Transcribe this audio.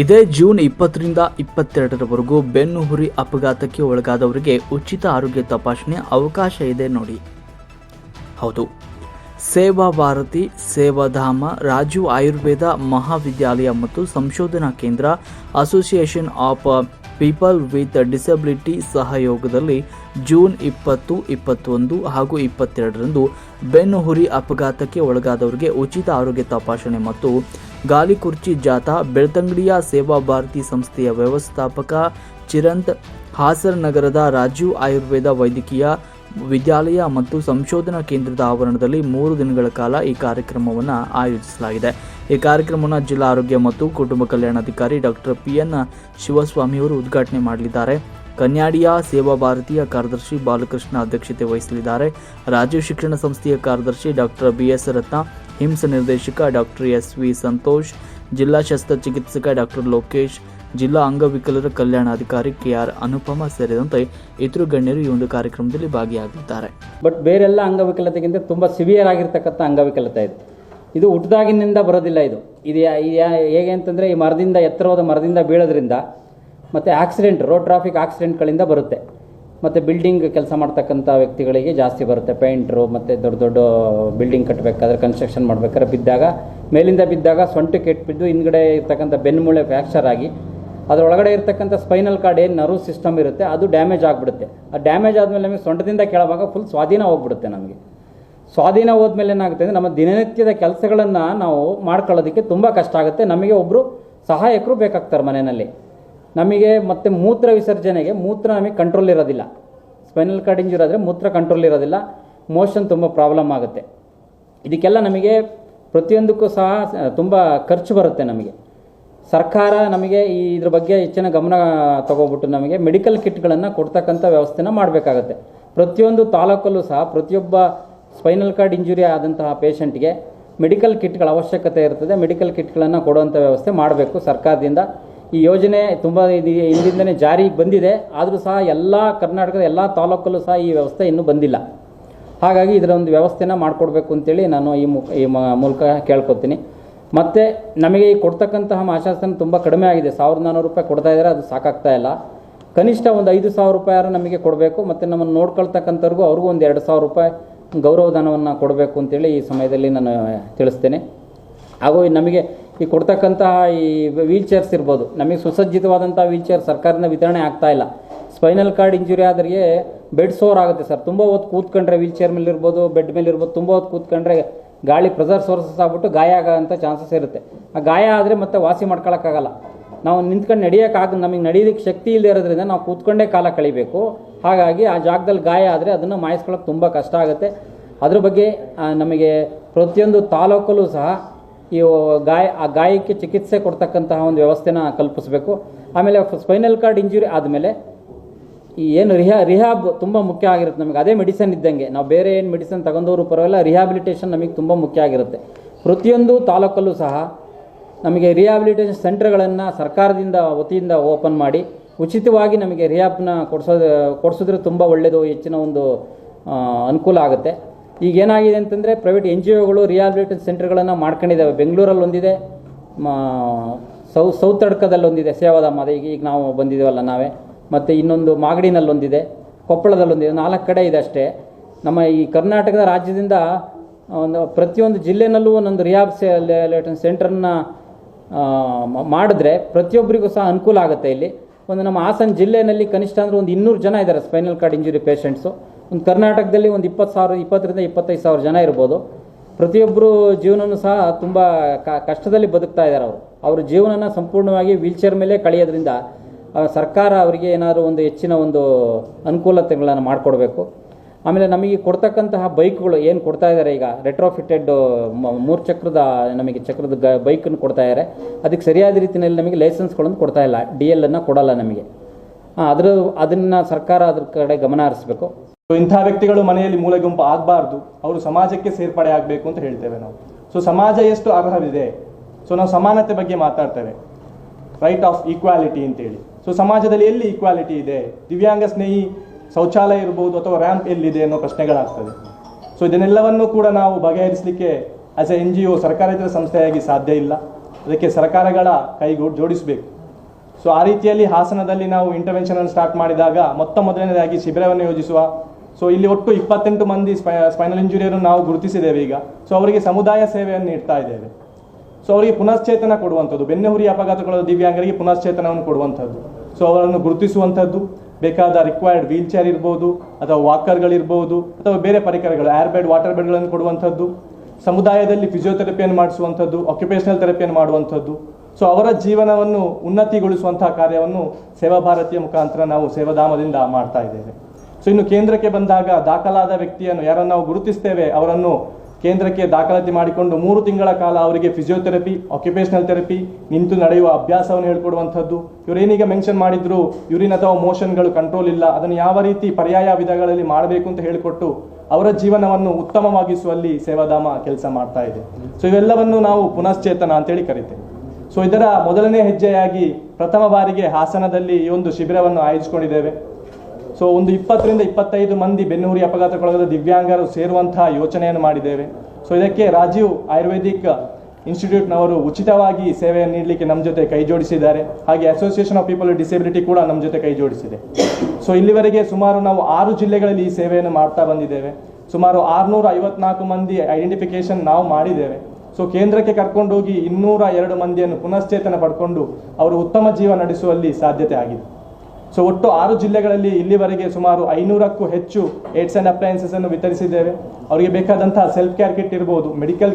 ಇದೇ ಜೂನ್ ಇಪ್ಪತ್ತರಿಂದ ಇಪ್ಪತ್ತೆರಡರವರೆಗೂ ಬೆನ್ನು ಹುರಿ ಅಪಘಾತಕ್ಕೆ ಒಳಗಾದವರಿಗೆ ಉಚಿತ ಆರೋಗ್ಯ ತಪಾಸಣೆ ಅವಕಾಶ ಇದೆ ನೋಡಿ. ಹೌದು. ಸೇವಾ ಭಾರತಿ ಸೇವಾಧಾಮ ರಾಜು ಆಯುರ್ವೇದ ಮಹಾವಿದ್ಯಾಲಯ ಮತ್ತು ಸಂಶೋಧನಾ ಕೇಂದ್ರ, association of people with disability ಸಹಯೋಗದಲ್ಲಿ ಜೂನ್ ಇಪ್ಪತ್ತು, ಇಪ್ಪತ್ತೊಂದು ಹಾಗೂ ಇಪ್ಪತ್ತೆರಡರಂದು ಬೆನ್ನು ಹುರಿ ಅಪಘಾತಕ್ಕೆ ಒಳಗಾದವರಿಗೆ ಉಚಿತ ಆರೋಗ್ಯ ತಪಾಸಣೆ ಮತ್ತು ಗಾಲಿ ಕುರ್ಚಿ ಜಾಥಾ, ಬೆಳ್ತಂಗಡಿಯ ಸೇವಾ ಭಾರತಿ ಸಂಸ್ಥೆಯ ವ್ಯವಸ್ಥಾಪಕ ಚಿರಂತ್ ಹಾಸರ್ ನಗರದ ರಾಜೀವ್ ಆಯುರ್ವೇದ ವೈದ್ಯಕೀಯ ವಿದ್ಯಾಲಯ ಮತ್ತು ಸಂಶೋಧನಾ ಕೇಂದ್ರದ ಆವರಣದಲ್ಲಿ ಮೂರು ದಿನಗಳ ಕಾಲ ಈ ಕಾರ್ಯಕ್ರಮವನ್ನು ಆಯೋಜಿಸಲಾಗಿದೆ. ಈ ಕಾರ್ಯಕ್ರಮವನ್ನು ಜಿಲ್ಲಾ ಆರೋಗ್ಯ ಮತ್ತು ಕುಟುಂಬ ಕಲ್ಯಾಣಾಧಿಕಾರಿ ಡಾಕ್ಟರ್ ಪಿ ಎನ್ ಶಿವಸ್ವಾಮಿಯವರು ಉದ್ಘಾಟನೆ ಮಾಡಲಿದ್ದಾರೆ. ಕನ್ಯಾಡಿಯ ಸೇವಾ ಭಾರತೀಯ ಕಾರ್ಯದರ್ಶಿ ಬಾಲಕೃಷ್ಣ ಅಧ್ಯಕ್ಷತೆ ವಹಿಸಲಿದ್ದಾರೆ. ರಾಜ್ಯ ಶಿಕ್ಷಣ ಸಂಸ್ಥೆಯ ಕಾರ್ಯದರ್ಶಿ doctor B S Ratna HIMS ನಿರ್ದೇಶಕ ಡಾಕ್ಟರ್ ಎಸ್ ವಿ ಸಂತೋಷ್, ಜಿಲ್ಲಾ ಶಸ್ತ್ರಚಿಕಿತ್ಸಕ ಡಾಕ್ಟರ್ ಲೋಕೇಶ್, ಜಿಲ್ಲಾ ಅಂಗವಿಕಲರ ಕಲ್ಯಾಣಾಧಿಕಾರಿ ಕೆ ಆರ್ ಅನುಪಮ ಸೇರಿದಂತೆ ಇತರ ಗಣ್ಯರು ಈ ಒಂದು ಕಾರ್ಯಕ್ರಮದಲ್ಲಿ ಭಾಗಿಯಾಗಿದ್ದಾರೆ. ಬಟ್ ಬೇರೆಲ್ಲ ಅಂಗವಿಕಲತೆಗಿಂತ ತುಂಬ ಸಿವಿಯರ್ ಆಗಿರ್ತಕ್ಕಂಥ ಅಂಗವಿಕಲತೆ ಇದು. ಇದು ಹುಟ್ಟದಾಗಿನಿಂದ ಬರೋದಿಲ್ಲ ಇದು. ಇದು ಹೇಗೆ ಅಂತಂದರೆ ಈ ಮರದಿಂದ ಎತ್ತರವಾದ ಮರದಿಂದ ಬೀಳೋದ್ರಿಂದ ಮತ್ತು ಆಕ್ಸಿಡೆಂಟ್ ರೋಡ್ ಟ್ರಾಫಿಕ್ ಆಕ್ಸಿಡೆಂಟ್ಗಳಿಂದ ಬರುತ್ತೆ. ಮತ್ತು ಬಿಲ್ಡಿಂಗ್ ಕೆಲಸ ಮಾಡ್ತಕ್ಕಂಥ ವ್ಯಕ್ತಿಗಳಿಗೆ ಜಾಸ್ತಿ ಬರುತ್ತೆ. ಪೇಂಟ್ರು ಮತ್ತು ದೊಡ್ಡ ದೊಡ್ಡ ಬಿಲ್ಡಿಂಗ್ ಕಟ್ಟಬೇಕಾದ್ರೆ ಕನ್ಸ್ಟ್ರಕ್ಷನ್ ಮಾಡಬೇಕಾದ್ರೆ ಬಿದ್ದಾಗ, ಮೇಲಿಂದ ಬಿದ್ದಾಗ ಸೊಂಟು ಕೆಟ್ಟಬಿದ್ದು ಹಿಂದ್ಗಡೆ ಇರ್ತಕ್ಕಂಥ ಬೆನ್ನುಮೂಳೆ ಫ್ರ್ಯಾಕ್ಚರ್ ಆಗಿ, ಅದರೊಳಗಡೆ ಇರ್ತಕ್ಕಂಥ ಸ್ಪೈನಲ್ ಕಾರ್ಡ್ ಏನು ನರ್ವ್ ಸಿಸ್ಟಮ್ ಇರುತ್ತೆ, ಅದು ಡ್ಯಾಮೇಜ್ ಆಗಿಬಿಡುತ್ತೆ. ಆ ಡ್ಯಾಮೇಜ್ ಆದಮೇಲೆ ನಮಗೆ ಸೊಂಟದಿಂದ ಕೆಳಭಾಗ ಫುಲ್ ಸ್ವಾಧೀನ ಹೋಗ್ಬಿಡುತ್ತೆ ನಮಗೆ. ಸ್ವಾಧೀನ ಹೋದ್ಮೇಲೆ ಏನಾಗುತ್ತೆ ಅಂದರೆ, ನಮ್ಮ ದಿನನಿತ್ಯದ ಕೆಲಸಗಳನ್ನು ನಾವು ಮಾಡ್ಕೊಳ್ಳೋದಕ್ಕೆ ತುಂಬ ಕಷ್ಟ ಆಗುತ್ತೆ. ನಮಗೆ ಒಬ್ಬರು ಸಹಾಯಕರು ಬೇಕಾಗ್ತಾರೆ ಮನೆಯಲ್ಲಿ. ನಮಗೆ ಮತ್ತು ಮೂತ್ರ ವಿಸರ್ಜನೆಗೆ ಮೂತ್ರ ನಮಗೆ ಕಂಟ್ರೋಲ್ ಇರೋದಿಲ್ಲ. ಸ್ಪೈನಲ್ ಕಾರ್ಡ್ ಇಂಜುರಿ ಆದರೆ ಮೂತ್ರ ಕಂಟ್ರೋಲ್ ಇರೋದಿಲ್ಲ. ಮೋಷನ್ ತುಂಬ ಪ್ರಾಬ್ಲಮ್ ಆಗುತ್ತೆ. ಇದಕ್ಕೆಲ್ಲ ನಮಗೆ ಪ್ರತಿಯೊಂದಕ್ಕೂ ಸಹ ತುಂಬ ಖರ್ಚು ಬರುತ್ತೆ ನಮಗೆ. ಸರ್ಕಾರ ನಮಗೆ ಈ ಇದ್ರ ಬಗ್ಗೆ ಹೆಚ್ಚಿನ ಗಮನ ತಗೋಬಿಟ್ಟು ನಮಗೆ ಮೆಡಿಕಲ್ ಕಿಟ್ಗಳನ್ನು ಕೊಡ್ತಕ್ಕಂಥ ವ್ಯವಸ್ಥೆನ ಮಾಡಬೇಕಾಗತ್ತೆ. ಪ್ರತಿಯೊಂದು ತಾಲೂಕಲ್ಲೂ ಸಹ ಪ್ರತಿಯೊಬ್ಬ ಸ್ಪೈನಲ್ ಕಾರ್ಡ್ ಇಂಜುರಿ ಆದಂತಹ ಪೇಷಂಟ್ಗೆ ಮೆಡಿಕಲ್ ಕಿಟ್ಗಳ ಅವಶ್ಯಕತೆ ಇರ್ತದೆ. ಮೆಡಿಕಲ್ ಕಿಟ್ಗಳನ್ನು ಕೊಡುವಂಥ ವ್ಯವಸ್ಥೆ ಮಾಡಬೇಕು ಸರ್ಕಾರದಿಂದ. ಈ ಯೋಜನೆ ತುಂಬ ಹಿಂದಿಂದನೇ ಜಾರಿಗೆ ಬಂದಿದೆ. ಆದರೂ ಸಹ ಎಲ್ಲ ಕರ್ನಾಟಕದ ಎಲ್ಲ ತಾಲೂಕಲ್ಲೂ ಸಹ ಈ ವ್ಯವಸ್ಥೆ ಇನ್ನೂ ಬಂದಿಲ್ಲ. ಹಾಗಾಗಿ ಇದರ ಒಂದು ವ್ಯವಸ್ಥೆನ ಮಾಡಿಕೊಡ್ಬೇಕು ಅಂತೇಳಿ ನಾನು ಈ ಮು ಈ ಮೂಲಕ ಕೇಳ್ಕೊತೀನಿ. ಮತ್ತು ನಮಗೆ ಈ ಕೊಡ್ತಕ್ಕಂತಹ ಮಾಶಾಸನ ತುಂಬ ಕಡಿಮೆ ಆಗಿದೆ. ಸಾವಿರದ ನಾನ್ನೂರು ರೂಪಾಯಿ ಕೊಡ್ತಾ ಇದ್ದಾರೆ, ಅದು ಸಾಕಾಗ್ತಾ ಇಲ್ಲ. ಕನಿಷ್ಠ ಒಂದು ಐದು ಸಾವಿರ ರೂಪಾಯಿ ನಮಗೆ ಕೊಡಬೇಕು. ಮತ್ತು ನಮ್ಮನ್ನು ನೋಡ್ಕೊಳ್ತಕ್ಕಂಥವ್ರಿಗೂ ಅವ್ರಿಗೂ ಒಂದು ಎರಡು ಸಾವಿರ ರೂಪಾಯಿ ಗೌರವಧನವನ್ನು ಕೊಡಬೇಕು ಅಂತೇಳಿ ಈ ಸಮಯದಲ್ಲಿ ನಾನು ತಿಳಿಸ್ತೇನೆ. ಹಾಗೂ ನಮಗೆ ಈ ಕೊಡ್ತಕ್ಕಂತಹ ಈ ವೀಲ್ ಚೇರ್ಸ್ ಇರ್ಬೋದು, ನಮಗೆ ಸುಸಜ್ಜಿತವಾದಂಥ ವೀಲ್ ಚೇರ್ ಸರ್ಕಾರದಿಂದ ವಿತರಣೆ ಆಗ್ತಾ ಇಲ್ಲ. ಸ್ಪೈನಲ್ ಕಾರ್ಡ್ ಇಂಜುರಿ ಆದ್ರಿಗೆ ಬೆಡ್ ಸೋರ್ ಆಗುತ್ತೆ ಸರ್. ತುಂಬ ಹೊತ್ತು ಕೂತ್ಕೊಂಡ್ರೆ ವೀಲ್ ಚೇರ್ ಮೇಲೆ ಇರ್ಬೋದು ಬೆಡ್ ಮೇಲೆ ಇರ್ಬೋದು, ತುಂಬ ಹೊತ್ತು ಕೂತ್ಕೊಂಡ್ರೆ ಗಾಳಿ ಪ್ರೆಸರ್ ಸೋರ್ಸಸ್ ಆಗ್ಬಿಟ್ಟು ಗಾಯ ಆಗೋಂಥ ಚಾನ್ಸಸ್ ಇರುತ್ತೆ. ಆ ಗಾಯ ಆದರೆ ಮತ್ತೆ ವಾಸಿ ಮಾಡ್ಕೊಳಕ್ಕಾಗಲ್ಲ. ನಾವು ನಿಂತ್ಕೊಂಡು ನಡೆಯೋಕ್ಕಾಗ ನಮಗೆ ನಡೆಯೋದಕ್ಕೆ ಶಕ್ತಿ ಇಲ್ಲದೆ ಇರೋದ್ರಿಂದ ನಾವು ಕೂತ್ಕೊಂಡೇ ಕಾಲ ಕಳಿಬೇಕು. ಹಾಗಾಗಿ ಆ ಜಾಗದಲ್ಲಿ ಗಾಯ ಆದರೆ ಅದನ್ನು ಮಾಯಿಸ್ಕೊಳ್ಳೋಕೆ ತುಂಬ ಕಷ್ಟ ಆಗುತ್ತೆ. ಅದ್ರ ಬಗ್ಗೆ ನಮಗೆ ಪ್ರತಿಯೊಂದು ತಾಲೂಕಲ್ಲೂ ಸಹ ಈ ಗಾಯ, ಆ ಗಾಯಕ್ಕೆ ಚಿಕಿತ್ಸೆ ಕೊಡ್ತಕ್ಕಂತಹ ಒಂದು ವ್ಯವಸ್ಥೆನ ಕಲ್ಪಿಸಬೇಕು. ಆಮೇಲೆ ಸ್ಪೈನಲ್ ಕಾರ್ಡ್ ಇಂಜುರಿ ಆದಮೇಲೆ ಈ ಏನು ರಿಹಾ, ರಿಹಾಬ್ ತುಂಬ ಮುಖ್ಯ ಆಗಿರುತ್ತೆ ನಮಗೆ. ಅದೇ ಮೆಡಿಸನ್ ಇದ್ದಂಗೆ. ನಾವು ಬೇರೆ ಏನು ಮೆಡಿಸನ್ ತಗೊಂಡವರು ಪರವಾಗಿಲ್ಲ, ರಿಹಾಬಿಲಿಟೇಷನ್ ನಮಗೆ ತುಂಬ ಮುಖ್ಯ ಆಗಿರುತ್ತೆ. ಪ್ರತಿಯೊಂದು ತಾಲೂಕಲ್ಲೂ ಸಹ ನಮಗೆ ರಿಹಾಬಿಲಿಟೇಷನ್ ಸೆಂಟ್ರ್ಗಳನ್ನು ಸರ್ಕಾರದಿಂದ ವತಿಯಿಂದ ಓಪನ್ ಮಾಡಿ, ಉಚಿತವಾಗಿ ನಮಗೆ ರಿಹಾಬ್ನ ಕೊಡಿಸೋದು, ಕೊಡಿಸಿದ್ರೆ ತುಂಬ ಒಳ್ಳೆಯದು ಹೆಚ್ಚಿನ ಒಂದು ಅನುಕೂಲ ಆಗುತ್ತೆ. ಈಗ ಏನಾಗಿದೆ ಅಂತಂದರೆ ಪ್ರೈವೇಟ್ ಎನ್ ಜಿ ಒಗಳು ರಿಯಾಬಿಲಿಟೇಷನ್ ಸೆಂಟರ್ಗಳನ್ನು ಮಾಡ್ಕೊಂಡಿದ್ದಾವೆ ಬೆಂಗಳೂರಲ್ಲಿ ಒಂದಿದೆ ಸೌ, ಸೌತ್ ಅಡ್ಕದಲ್ಲಿ ಒಂದಿದೆ ಸೇವಾಧಾಮ ಈಗ ಈಗ ನಾವು ಬಂದಿದ್ದೇವಲ್ಲ ನಾವೇ. ಮತ್ತು ಇನ್ನೊಂದು ಮಾಗಡಿನಲ್ಲಿ ಒಂದಿದೆ ಕೊಪ್ಪಳದಲ್ಲಿ ಒಂದಿದೆ ನಾಲ್ಕು ಕಡೆ ಇದೆ ಅಷ್ಟೇ. ನಮ್ಮ ಈ ಕರ್ನಾಟಕದ ರಾಜ್ಯದಿಂದ ಒಂದು ಪ್ರತಿಯೊಂದು ಜಿಲ್ಲೆನಲ್ಲೂ ಒಂದೊಂದು ರಿಹಾಬ್ ಸೆಂಟರ್ನ ಮಾಡಿದ್ರೆ ಪ್ರತಿಯೊಬ್ಬರಿಗೂ ಸಹ ಅನುಕೂಲ ಆಗುತ್ತೆ ಇಲ್ಲಿ. ಒಂದು ನಮ್ಮ ಹಾಸನ ಜಿಲ್ಲೆಯಲ್ಲಿ ಕನಿಷ್ಠ ಅಂದರೆ ಒಂದು ಇನ್ನೂರು ಜನ ಇದ್ದಾರೆ ಸ್ಪೈನಲ್ ಕಾರ್ಡ್ ಇಂಜುರಿ ಪೇಷಂಟ್ಸು ಒಂದು ಕರ್ನಾಟಕದಲ್ಲಿ ಒಂದು ಇಪ್ಪತ್ತು ಸಾವಿರ, ಇಪ್ಪತ್ತರಿಂದ ಇಪ್ಪತ್ತೈದು ಸಾವಿರ ಜನ ಇರ್ಬೋದು. ಪ್ರತಿಯೊಬ್ಬರು ಜೀವನನೂ ಸಹ ತುಂಬ ಕಷ್ಟದಲ್ಲಿ ಬದುಕ್ತಾ ಇದ್ದಾರೆ ಅವರು. ಅವ್ರ ಜೀವನನ ಸಂಪೂರ್ಣವಾಗಿ ವೀಲ್ಚೇರ್ ಮೇಲೆ ಕಳೆಯೋದ್ರಿಂದ ಸರ್ಕಾರ ಅವರಿಗೆ ಏನಾದರೂ ಒಂದು ಹೆಚ್ಚಿನ ಒಂದು ಅನುಕೂಲತೆಗಳನ್ನು ಮಾಡಿಕೊಡ್ಬೇಕು. ಆಮೇಲೆ ನಮಗೆ ಕೊಡ್ತಕ್ಕಂತಹ ಬೈಕ್ಗಳು ಏನು ಕೊಡ್ತಾ ಇದ್ದಾರೆ ಈಗ? ರೆಟ್ರೋಫಿಟೆಡ್ ಮೂರು ಚಕ್ರದ, ನಮಗೆ ಚಕ್ರದ ಗ ಬೈಕನ್ನು ಕೊಡ್ತಾ ಇದ್ದಾರೆ. ಅದಕ್ಕೆ ಸರಿಯಾದ ರೀತಿಯಲ್ಲಿ ನಮಗೆ ಲೈಸೆನ್ಸ್ಗಳನ್ನು ಕೊಡ್ತಾ ಇಲ್ಲ. ಡಿ ಎಲ್ ಅನ್ನು ಕೊಡಲ್ಲ ನಮಗೆ. ಅದ್ರ ಅದನ್ನು ಸರ್ಕಾರ ಅದ್ರ ಕಡೆ ಗಮನ ಹರಿಸ್ಬೇಕು. ಇಂಥ ವ್ಯಕ್ತಿಗಳು ಮನೆಯಲ್ಲಿ ಮೂಲೆ ಗುಂಪು ಆಗಬಾರ್ದು. ಅವರು ಸಮಾಜಕ್ಕೆ ಸೇರ್ಪಡೆ ಆಗಬೇಕು ಅಂತ ಹೇಳ್ತೇವೆ ನಾವು. ಸೊ ಸಮಾಜ ಎಷ್ಟು ಅರ್ಹವಿದೆ? ಸೊ ನಾವು ಸಮಾನತೆ ಬಗ್ಗೆ ಮಾತಾಡ್ತೇವೆ. ರೈಟ್ ಆಫ್ ಈಕ್ವಾಲಿಟಿ ಅಂತೇಳಿ. ಸೊ ಸಮಾಜದಲ್ಲಿ ಎಲ್ಲಿ ಈಕ್ವಾಲಿಟಿ ಇದೆ? ದಿವ್ಯಾಂಗ ಸ್ನೇಹಿ ಶೌಚಾಲಯ ಇರ್ಬೋದು ಅಥವಾ ರ್ಯಾಂಪ್ ಎಲ್ಲಿದೆ ಅನ್ನೋ ಪ್ರಶ್ನೆಗಳಾಗ್ತದೆ. ಸೊ ಇದನ್ನೆಲ್ಲವನ್ನು ಕೂಡ ನಾವು ಬಗೆಹರಿಸಲಿಕ್ಕೆ as a N G O ಸರ್ಕಾರೇತರ ಸಂಸ್ಥೆಯಾಗಿ ಸಾಧ್ಯ ಇಲ್ಲ. ಅದಕ್ಕೆ ಸರ್ಕಾರಗಳ ಕೈಗೂಡ್ ಜೋಡಿಸಬೇಕು. ಸೊ ಆ ರೀತಿಯಲ್ಲಿ ಹಾಸನದಲ್ಲಿ ನಾವು ಇಂಟರ್ವೆನ್ಷನ್ ಅನ್ನು ಸ್ಟಾರ್ಟ್ ಮಾಡಿದಾಗ ಮೊತ್ತ ಮೊದಲನೇದಾಗಿ ಶಿಬಿರವನ್ನು ಯೋಜಿಸುವ. ಸೊ ಇಲ್ಲಿ ಒಟ್ಟು ಇಪ್ಪತ್ತೆಂಟು ಮಂದಿ ಸ್ಪೈನಲ್ ಇಂಜುರಿಯನ್ನು ನಾವು ಗುರುತಿಸಿದ್ದೇವೆ ಈಗ. ಸೊ ಅವರಿಗೆ ಸಮುದಾಯ ಸೇವೆಯನ್ನು ನೀಡ್ತಾ ಇದ್ದೇವೆ. ಸೊ ಅವರಿಗೆ ಪುನಶ್ಚೇತನ ಕೊಡುವಂಥದ್ದು, ಬೆನ್ನೆಹುರಿ ಅಪಘಾತಗಳ ದಿವ್ಯಾಂಗರಿಗೆ ಪುನಶ್ಚೇತನವನ್ನು ಕೊಡುವಂಥದ್ದು. ಸೊ ಅವರನ್ನು ಗುರುತಿಸುವಂಥದ್ದು, ಬೇಕಾದ ರಿಕ್ವೈರ್ಡ್ ವೀಲ್ ಚೇರ್ ಇರ್ಬೋದು, ಅಥವಾ ವಾಕರ್ಗಳಿರ್ಬೋದು ಅಥವಾ ಬೇರೆ ಪರಿಕರಗಳು ಏರ್ ಬೆಡ್ ವಾಟರ್ ಬೆಡ್ಗಳನ್ನು ಕೊಡುವಂಥದ್ದು. ಸಮುದಾಯದಲ್ಲಿ ಫಿಸಿಯೋಥೆರಪಿಯನ್ನು ಮಾಡಿಸುವಂಥದ್ದು ಆಕ್ಯುಪೇಷನಲ್ ಥೆರಪಿಯನ್ನು ಮಾಡುವಂಥದ್ದು. ಸೊ ಅವರ ಜೀವನವನ್ನು ಉನ್ನತಿಗೊಳಿಸುವಂತಹ ಕಾರ್ಯವನ್ನು ಸೇವಾ ಭಾರತೀಯ ಮುಖಾಂತರ ನಾವು ಸೇವಾಧಾಮದಿಂದ ಮಾಡ್ತಾ ಇದ್ದೇವೆ. ಸೊ ಇನ್ನು ಕೇಂದ್ರಕ್ಕೆ ಬಂದಾಗ ದಾಖಲಾದ ವ್ಯಕ್ತಿಯನ್ನು ಯಾರನ್ನು ನಾವು ಗುರುತಿಸ್ತೇವೆ, ಅವರನ್ನು ಕೇಂದ್ರಕ್ಕೆ ದಾಖಲಾತಿ ಮಾಡಿಕೊಂಡು ಮೂರು ತಿಂಗಳ ಕಾಲ ಅವರಿಗೆ ಫಿಸಿಯೋಥೆರಪಿ ಆಕ್ಯುಪೇಷನಲ್ ಥೆರಪಿ ನಿಂತು ನಡೆಯುವ ಅಭ್ಯಾಸವನ್ನು ಹೇಳ್ಕೊಡುವಂಥದ್ದು. ಇವರೇನೀಗ ಮೆನ್ಷನ್ ಮಾಡಿದ್ರು, ಯೂರಿನ್ ಅಥವಾ ಮೋಷನ್ಗಳು ಕಂಟ್ರೋಲ್ ಇಲ್ಲ, ಅದನ್ನು ಯಾವ ರೀತಿ ಪರ್ಯಾಯ ವಿಧಗಳಲ್ಲಿ ಮಾಡಬೇಕು ಅಂತ ಹೇಳಿಕೊಟ್ಟು ಅವರ ಜೀವನವನ್ನು ಉತ್ತಮವಾಗಿಸುವಲ್ಲಿ ಸೇವಾಧಾಮ ಕೆಲಸ ಮಾಡ್ತಾ ಇದೆ. ಸೊ ಇವೆಲ್ಲವನ್ನು ನಾವು ಪುನಶ್ಚೇತನ ಅಂತೇಳಿ ಕರಿತೇವೆ. ಸೊ ಇದರ ಮೊದಲನೇ ಹೆಜ್ಜೆಯಾಗಿ ಪ್ರಥಮ ಬಾರಿಗೆ ಹಾಸನದಲ್ಲಿ ಈ ಒಂದು ಶಿಬಿರವನ್ನು ಆಯೋಜಿಸಿಕೊಂಡಿದ್ದೇವೆ. ಸೊ ಒಂದು ಇಪ್ಪತ್ತರಿಂದ ಇಪ್ಪತ್ತೈದು ಮಂದಿ ಬೆನ್ನುಹುರಿ ಅಪಘಾತಕ್ಕೊಳಗಾದ ದಿವ್ಯಾಂಗರು ಸೇರುವಂತಹ ಯೋಚನೆಯನ್ನು ಮಾಡಿದ್ದೇವೆ. ಸೊ ಇದಕ್ಕೆ ರಾಜೀವ್ ಆಯುರ್ವೇದಿಕ್ ಇನ್ಸ್ಟಿಟ್ಯೂಟ್ನವರು ಉಚಿತವಾಗಿ ಸೇವೆಯನ್ನು ನೀಡಲಿಕ್ಕೆ ನಮ್ಮ ಜೊತೆ ಕೈ ಜೋಡಿಸಿದ್ದಾರೆ. ಹಾಗೆ ಅಸೋಸಿಯೇಷನ್ ಆಫ್ ಪೀಪಲ್ ಡಿಸೇಬಿಲಿಟಿ ಕೂಡ ನಮ್ಮ ಜೊತೆ ಕೈ ಜೋಡಿಸಿದೆ. ಸೊ ಇಲ್ಲಿವರೆಗೆ ಸುಮಾರು ನಾವು ಆರು ಜಿಲ್ಲೆಗಳಲ್ಲಿ ಈ ಸೇವೆಯನ್ನು ಮಾಡ್ತಾ ಬಂದಿದ್ದೇವೆ. ಸುಮಾರು ಆರುನೂರ ಐವತ್ನಾಲ್ಕು ಮಂದಿ ಐಡೆಂಟಿಫಿಕೇಶನ್ ನಾವು ಮಾಡಿದ್ದೇವೆ. ಸೊ ಕೇಂದ್ರಕ್ಕೆ ಕರ್ಕೊಂಡೋಗಿ ಇನ್ನೂರ ಎರಡು ಮಂದಿಯನ್ನು ಪುನಶ್ಚೇತನ ಪಡ್ಕೊಂಡು ಅವರು ಉತ್ತಮ ಜೀವ ನಡೆಸುವಲ್ಲಿ ಸಾಧ್ಯತೆ ಆಗಿದೆ. ಸೊ ಒಟ್ಟು ಆರು ಜಿಲ್ಲೆಗಳಲ್ಲಿ ಇಲ್ಲಿವರೆಗೆ ಸುಮಾರು ಐನೂರಕ್ಕೂ ಹೆಚ್ಚು ಏಡ್ಸ್ ಅಂಡ್ ಅಪ್ಲಯನ್ಸಸ್ ಅನ್ನು ವಿತರಿಸಿದ್ದೇವೆ. ಅವರಿಗೆ ಬೇಕಾದಂತಹ ಸೆಲ್ಫ್ ಕೇರ್ ಕಿಟ್ ಇರ್ಬೋದು ಮೆಡಿಕಲ್